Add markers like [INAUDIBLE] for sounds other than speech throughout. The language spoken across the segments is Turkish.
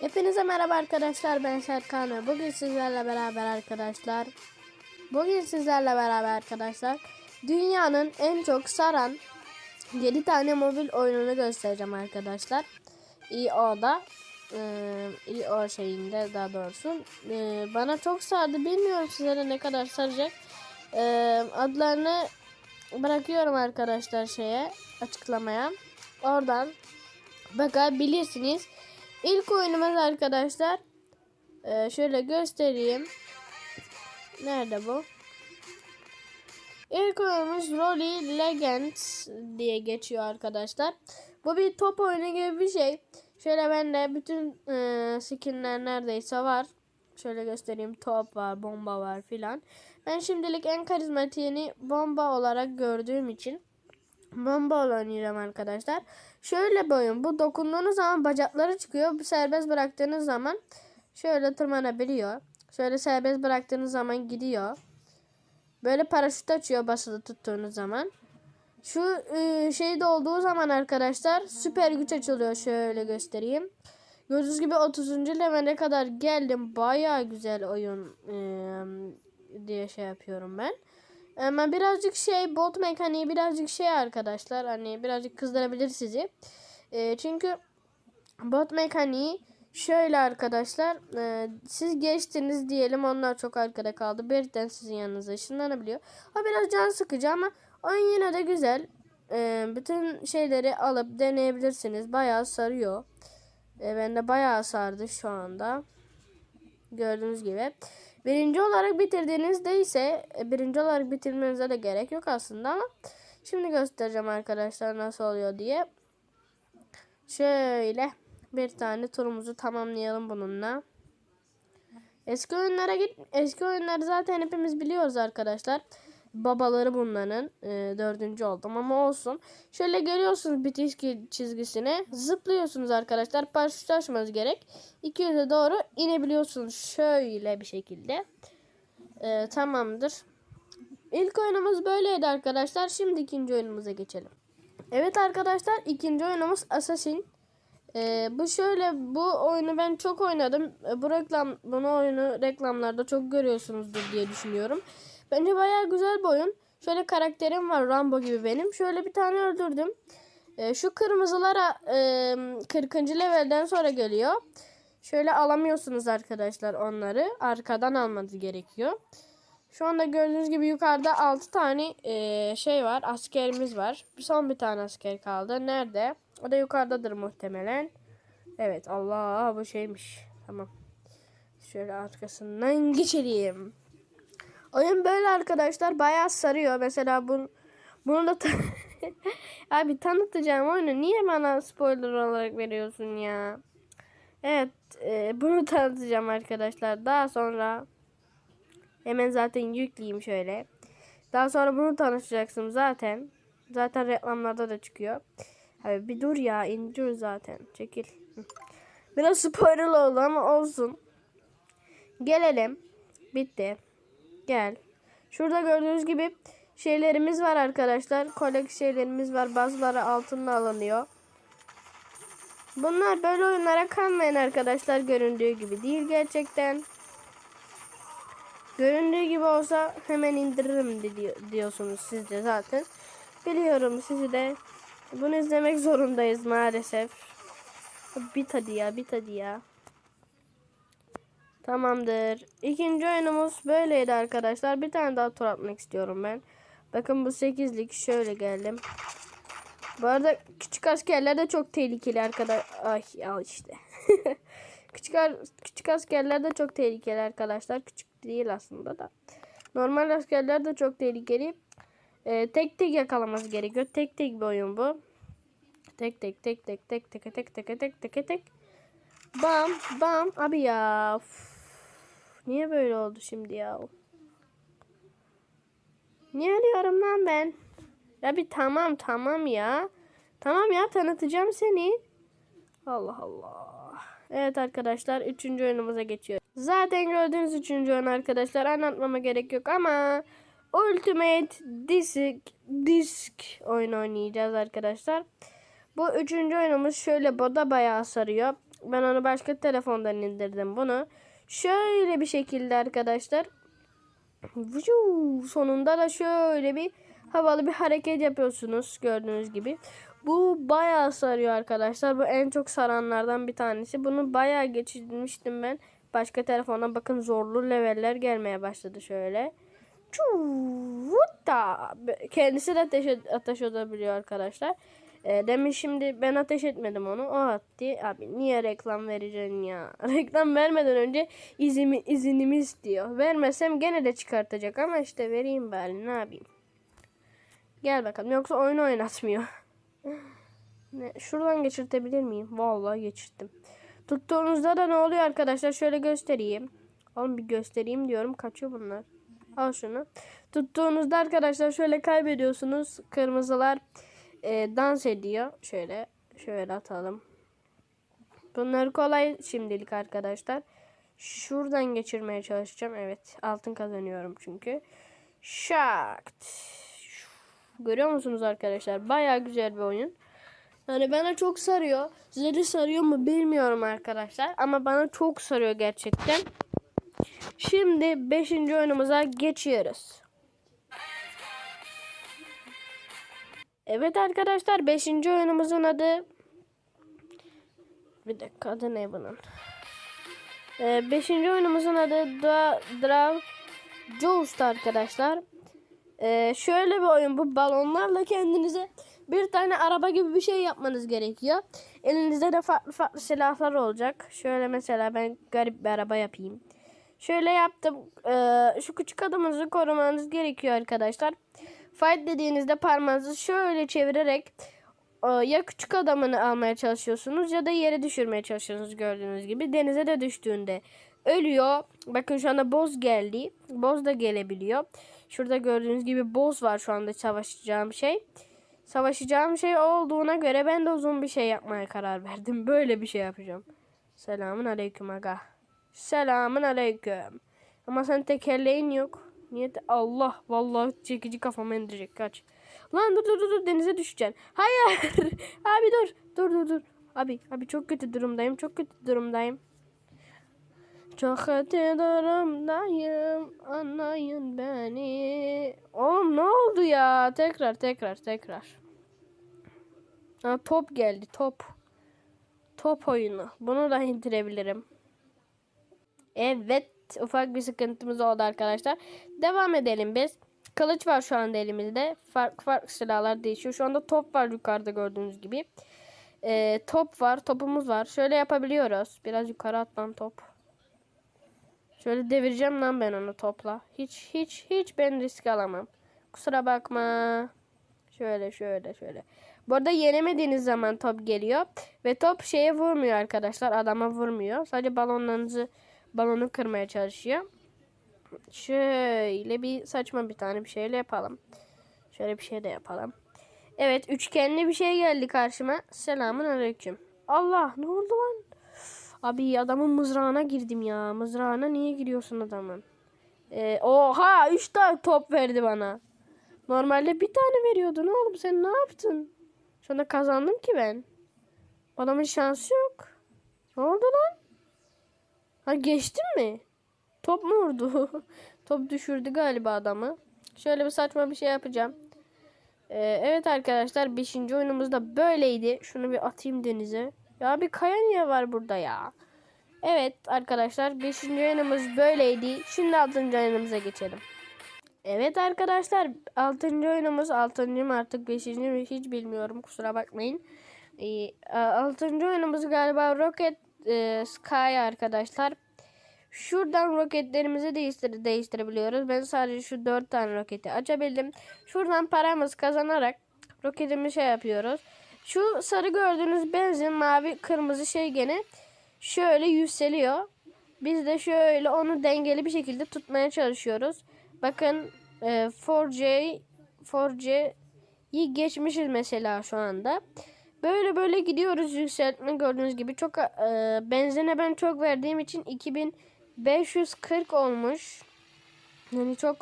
Hepinize merhaba arkadaşlar ben Serkan ve bugün sizlerle beraber arkadaşlar Bugün sizlerle beraber arkadaşlar Dünyanın en çok saran 7 tane mobil oyununu göstereceğim arkadaşlar. EO'da e, EO şeyinde daha doğrusu E, Bana çok sardı. Bilmiyorum sizlere ne kadar saracak. E, Adlarını bırakıyorum arkadaşlar şeye açıklamaya. Oradan bakabilirsiniz İlk oyunumuz arkadaşlar. Ee, şöyle göstereyim. Nerede bu? İlk oyunumuz Rolly Legends diye geçiyor arkadaşlar. Bu bir top oyunu gibi bir şey. Şöyle bende bütün e, skinler neredeyse var. Şöyle göstereyim. Top var, bomba var filan. Ben şimdilik en karizmatiğini bomba olarak gördüğüm için bomba oynayacağım arkadaşlar. Şöyle bir oyun. Bu dokunduğunuz zaman bacakları çıkıyor. Bu serbest bıraktığınız zaman şöyle tırmanabiliyor. Şöyle serbest bıraktığınız zaman gidiyor. Böyle paraşüt açıyor basılı tuttuğunuz zaman. Şu e, şeyde zaman arkadaşlar süper güç açılıyor. Şöyle göstereyim. Gördüğünüz gibi 30. levele kadar geldim. Baya güzel oyun e, diye şey yapıyorum ben. Ama birazcık şey bot mekaniği birazcık şey arkadaşlar hani birazcık kızdırabilir sizi. E, çünkü bot mekaniği şöyle arkadaşlar e, siz geçtiniz diyelim onlar çok arkada kaldı. Birden sizin yanınıza ışınlanabiliyor. O biraz can sıkıcı ama oyun yine de güzel. E, bütün şeyleri alıp deneyebilirsiniz. Bayağı sarıyor. E, ben de bayağı sardı şu anda. Gördüğünüz gibi. Birinci olarak bitirdiğinizde ise e, birinci olarak bitirmenize de gerek yok aslında ama şimdi göstereceğim arkadaşlar nasıl oluyor diye. Şöyle bir tane turumuzu tamamlayalım bununla. Eski oyunlara git. Eski oyunları zaten hepimiz biliyoruz arkadaşlar. Babaları bunların. E, dördüncü oldum ama olsun. Şöyle görüyorsunuz bitiş çizgisine. Zıplıyorsunuz arkadaşlar. Paraşüt açmanız gerek. 200'e doğru inebiliyorsunuz. Şöyle bir şekilde. E, tamamdır. İlk oyunumuz böyleydi arkadaşlar. Şimdi ikinci oyunumuza geçelim. Evet arkadaşlar ikinci oyunumuz Assassin. Ee, bu şöyle bu oyunu ben çok oynadım. Ee, bu reklam bunu oyunu reklamlarda çok görüyorsunuzdur diye düşünüyorum. Bence bayağı güzel bir oyun. Şöyle karakterim var Rambo gibi benim. Şöyle bir tane öldürdüm. Ee, şu kırmızılara e, 40. levelden sonra geliyor. Şöyle alamıyorsunuz arkadaşlar onları. Arkadan almanız gerekiyor. Şu anda gördüğünüz gibi yukarıda 6 tane e, şey var. Askerimiz var. Son bir tane asker kaldı. Nerede? O da yukarıdadır muhtemelen. Evet Allah bu şeymiş. Tamam. Şöyle arkasından geçelim. Oyun böyle arkadaşlar bayağı sarıyor. Mesela bunu bunu da [LAUGHS] abi tanıtacağım oyunu niye bana spoiler olarak veriyorsun ya? Evet e, bunu [LAUGHS] tanıtacağım arkadaşlar. Daha sonra hemen zaten yükleyeyim şöyle. Daha sonra bunu tanışacaksın zaten. Zaten reklamlarda da çıkıyor. Abi bir dur ya indiriyor zaten. Çekil. Biraz spoiler oldu ama olsun. Gelelim. Bitti. Gel. Şurada gördüğünüz gibi şeylerimiz var arkadaşlar. Kolek şeylerimiz var. Bazıları altınla alınıyor. Bunlar böyle oyunlara kalmayın arkadaşlar. Göründüğü gibi değil gerçekten. Göründüğü gibi olsa hemen indiririm diyorsunuz siz de zaten. Biliyorum sizi de bunu izlemek zorundayız maalesef. Bit hadi ya bit hadi ya. Tamamdır. İkinci oyunumuz böyleydi arkadaşlar. Bir tane daha tur atmak istiyorum ben. Bakın bu 8'lik şöyle geldim. Bu arada küçük askerler de çok tehlikeli arkadaş. Ay al işte. [LAUGHS] küçük, küçük askerler de çok tehlikeli arkadaşlar. Küçük değil aslında da. Normal askerler de çok tehlikeli. Ee, tek tek yakalaması gerekiyor. Tek tek bir oyun bu. Tek tek tek tek tek tek tek tek tek tek tek. Bam bam abi ya. Uf. Niye böyle oldu şimdi ya? Niye arıyorum lan ben? Ya bir tamam tamam ya. Tamam ya tanıtacağım seni. Allah Allah. Evet arkadaşlar üçüncü oyunumuza geçiyoruz. Zaten gördüğünüz üçüncü oyun arkadaşlar anlatmama gerek yok ama Ultimate Disc, Disc oyun oynayacağız arkadaşlar. Bu üçüncü oyunumuz şöyle boda bayağı sarıyor. Ben onu başka telefondan indirdim bunu. Şöyle bir şekilde arkadaşlar. Sonunda da şöyle bir havalı bir hareket yapıyorsunuz gördüğünüz gibi. Bu bayağı sarıyor arkadaşlar. Bu en çok saranlardan bir tanesi. Bunu bayağı geçirmiştim ben. Başka telefondan bakın zorlu leveller gelmeye başladı şöyle. Çuvutta. Kendisi de ateş, ateş edebiliyor arkadaşlar. E, demin şimdi ben ateş etmedim onu. O attı. Abi niye reklam vereceksin ya? [LAUGHS] Reklam vermeden önce izimi, izinimi istiyor. Vermesem gene de çıkartacak ama işte vereyim bari ne yapayım. Gel bakalım. Yoksa oyun oynatmıyor. [LAUGHS] ne, şuradan geçirtebilir miyim? Vallahi geçirttim. Tuttuğunuzda da ne oluyor arkadaşlar? Şöyle göstereyim. Oğlum bir göstereyim diyorum. Kaçıyor bunlar. Al şunu. Tuttuğunuzda arkadaşlar şöyle kaybediyorsunuz. Kırmızılar e, dans ediyor. Şöyle şöyle atalım. Bunları kolay şimdilik arkadaşlar. Şuradan geçirmeye çalışacağım. Evet altın kazanıyorum çünkü. Şakt. Görüyor musunuz arkadaşlar? Baya güzel bir oyun. Yani bana çok sarıyor. Size de sarıyor mu bilmiyorum arkadaşlar. Ama bana çok sarıyor gerçekten. Şimdi 5. oyunumuza geçiyoruz. Evet arkadaşlar 5. oyunumuzun adı bir dakika adı ne bunun? 5. Ee, oyunumuzun adı Da Draw Joust arkadaşlar. Ee, şöyle bir oyun bu balonlarla kendinize bir tane araba gibi bir şey yapmanız gerekiyor. Elinizde de farklı farklı silahlar olacak. Şöyle mesela ben garip bir araba yapayım. Şöyle yaptım. Ee, şu küçük adamınızı korumanız gerekiyor arkadaşlar. Fight dediğinizde parmağınızı şöyle çevirerek e, ya küçük adamını almaya çalışıyorsunuz ya da yere düşürmeye çalışıyorsunuz gördüğünüz gibi. Denize de düştüğünde ölüyor. Bakın şu anda boz geldi. Boz da gelebiliyor. Şurada gördüğünüz gibi boz var şu anda savaşacağım şey. Savaşacağım şey olduğuna göre ben de uzun bir şey yapmaya karar verdim. [LAUGHS] Böyle bir şey yapacağım. Selamun aleyküm aga. Selamun aleyküm. Ama sen tekerleğin yok. Niye de Allah vallahi çekici kafama indirecek kaç. Lan dur dur dur denize düşeceksin. Hayır. [LAUGHS] abi dur. Dur dur dur. Abi abi çok kötü durumdayım. Çok kötü durumdayım. Çok kötü durumdayım. Anlayın beni. Oğlum ne oldu ya? Tekrar tekrar tekrar. Ha, top geldi top. Top oyunu. Bunu da indirebilirim. Evet. Ufak bir sıkıntımız oldu arkadaşlar. Devam edelim biz. Kılıç var şu anda elimizde. Farklı farklı silahlar değişiyor. Şu anda top var yukarıda gördüğünüz gibi. Ee, top var. Topumuz var. Şöyle yapabiliyoruz. Biraz yukarı atlan top. Şöyle devireceğim lan ben onu topla. Hiç hiç hiç ben risk alamam. Kusura bakma. Şöyle şöyle şöyle. Bu arada yenemediğiniz zaman top geliyor. Ve top şeye vurmuyor arkadaşlar. Adama vurmuyor. Sadece balonlarınızı balonu kırmaya çalışıyor. Şöyle bir saçma bir tane bir şeyle yapalım. Şöyle bir şey de yapalım. Evet üçgenli bir şey geldi karşıma. Selamun aleyküm. Allah ne oldu lan? Abi adamın mızrağına girdim ya. Mızrağına niye giriyorsun adamın? Ee, oha 3 tane top verdi bana. Normalde bir tane veriyordu. Ne oldu sen ne yaptın? Anda kazandım ki ben. Adamın şansı yok. Ne oldu lan? Ha geçtin mi? Top mu vurdu? [LAUGHS] Top düşürdü galiba adamı. Şöyle bir saçma bir şey yapacağım. Ee, evet arkadaşlar 5. oyunumuz da böyleydi. Şunu bir atayım denize. Ya bir kaya niye var burada ya? Evet arkadaşlar 5. oyunumuz böyleydi. Şimdi 6. oyunumuza geçelim. Evet arkadaşlar 6. oyunumuz 6. mı artık 5. mi hiç bilmiyorum kusura bakmayın. Ee, 6. oyunumuz galiba Rocket e, Sky arkadaşlar. Şuradan roketlerimizi değiştir değiştirebiliyoruz. Ben sadece şu 4 tane roketi açabildim. Şuradan paramız kazanarak roketimi şey yapıyoruz. Şu sarı gördüğünüz benzin mavi kırmızı şey gene şöyle yükseliyor. Biz de şöyle onu dengeli bir şekilde tutmaya çalışıyoruz. Bakın e, 4J 4J'yi geçmişiz mesela şu anda. Böyle böyle gidiyoruz yükseltme gördüğünüz gibi. Çok e, benzine ben çok verdiğim için 2540 olmuş. Yani çok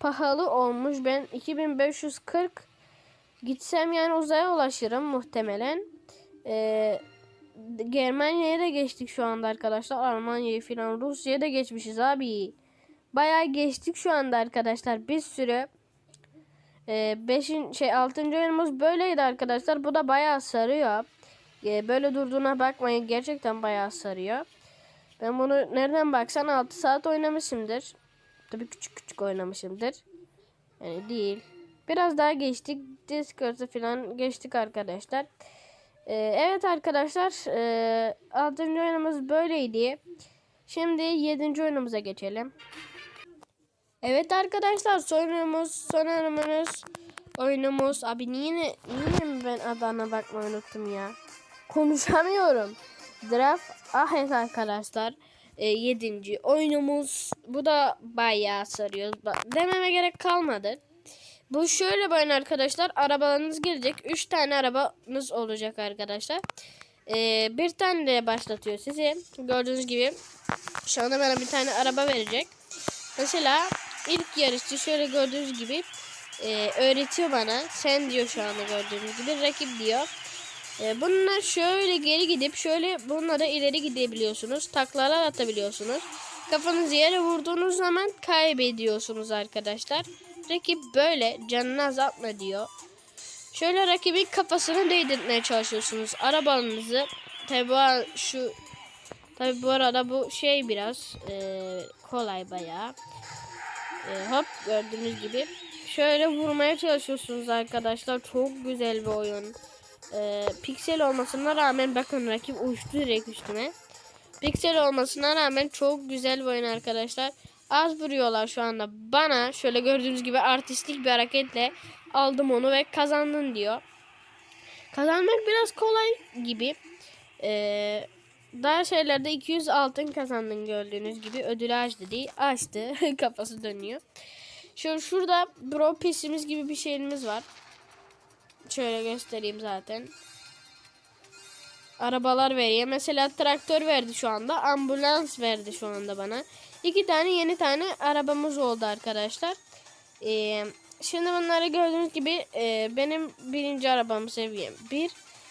pahalı olmuş. Ben 2540 gitsem yani uzaya ulaşırım muhtemelen. E, Germanya'ya da geçtik şu anda arkadaşlar. Almanya'yı falan Rusya'ya da geçmişiz abi. Bayağı geçtik şu anda arkadaşlar. Bir sürü e, şey altıncı oyunumuz böyleydi arkadaşlar. Bu da bayağı sarıyor. E, böyle durduğuna bakmayın. Gerçekten bayağı sarıyor. Ben bunu nereden baksan 6 saat oynamışımdır. Tabii küçük küçük oynamışımdır. Yani değil. Biraz daha geçtik. Discord'u falan geçtik arkadaşlar. Ee, evet arkadaşlar. E, 6. oyunumuz böyleydi. Şimdi 7. oyunumuza geçelim. Evet arkadaşlar son oyunumuz, son oyunumuz. Abi niye, niye mi ben adana bakmayı unuttum ya. Konuşamıyorum. Draft ah evet arkadaşlar. E, yedinci oyunumuz. Bu da bayağı sarıyor. Dememe gerek kalmadı. Bu şöyle bir arkadaşlar. Arabalarınız gelecek. 3 tane arabanız olacak arkadaşlar. E, bir tane de başlatıyor sizi. Gördüğünüz gibi. Şu anda bana bir tane araba verecek. Mesela ilk yarışçı şöyle gördüğünüz gibi e, öğretiyor bana. Sen diyor şu anda gördüğünüz gibi. Rakip diyor. E, bunlar şöyle geri gidip şöyle bunlara ileri gidebiliyorsunuz. Taklalar atabiliyorsunuz. Kafanızı yere vurduğunuz zaman kaybediyorsunuz arkadaşlar. Rakip böyle canını azaltma diyor. Şöyle rakibin kafasını değdirmeye çalışıyorsunuz. Arabanızı tabi bu şu tabi bu arada bu şey biraz e, kolay bayağı. E, hop gördüğünüz gibi şöyle vurmaya çalışıyorsunuz arkadaşlar. Çok güzel bir oyun. E, piksel olmasına rağmen bakın rakip uçtu direkt üstüme. Piksel olmasına rağmen çok güzel bir oyun arkadaşlar. Az vuruyorlar şu anda bana. Şöyle gördüğünüz gibi artistik bir hareketle aldım onu ve kazandın diyor. Kazanmak biraz kolay gibi. Ee, daha şeylerde 200 altın kazandın gördüğünüz gibi. Ödülü aç dedi. Açtı. [LAUGHS] Kafası dönüyor. Şu şurada bro pisimiz gibi bir şeyimiz var. Şöyle göstereyim zaten. Arabalar veriyor. Mesela traktör verdi şu anda. Ambulans verdi şu anda bana. İki tane yeni tane arabamız oldu arkadaşlar. Ee, şimdi bunları gördüğünüz gibi e, benim birinci arabam seviyem 1.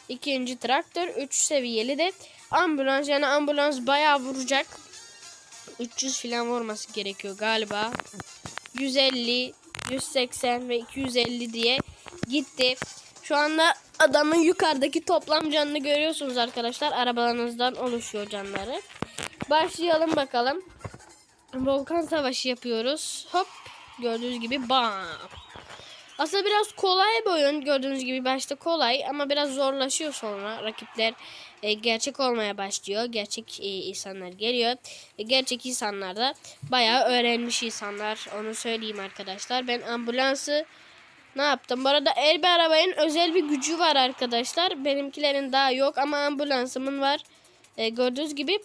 ikinci traktör 3 seviyeli de ambulans yani ambulans bayağı vuracak. 300 falan vurması gerekiyor galiba. 150, 180 ve 250 diye gitti. Şu anda adamın yukarıdaki toplam canını görüyorsunuz arkadaşlar. Arabalarınızdan oluşuyor canları. Başlayalım bakalım. Volkan savaşı yapıyoruz. Hop gördüğünüz gibi bam. Aslında biraz kolay bir oyun. Gördüğünüz gibi başta kolay ama biraz zorlaşıyor sonra. Rakipler e, gerçek olmaya başlıyor. Gerçek e, insanlar geliyor. E, gerçek insanlar da bayağı öğrenmiş insanlar. Onu söyleyeyim arkadaşlar. Ben ambulansı ne yaptım? Bu arada el bir arabanın özel bir gücü var arkadaşlar. Benimkilerin daha yok ama ambulansımın var. E, gördüğünüz gibi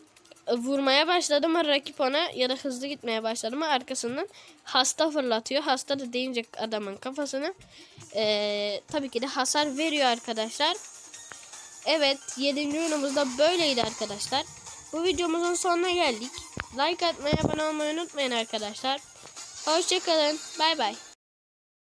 vurmaya başladı mı rakip ona ya da hızlı gitmeye başladı mı arkasından hasta fırlatıyor. Hasta da deyince adamın kafasını e, tabii ki de hasar veriyor arkadaşlar. Evet 7. oyunumuzda böyleydi arkadaşlar. Bu videomuzun sonuna geldik. Like atmayı abone olmayı unutmayın arkadaşlar. Hoşçakalın. Bay bay.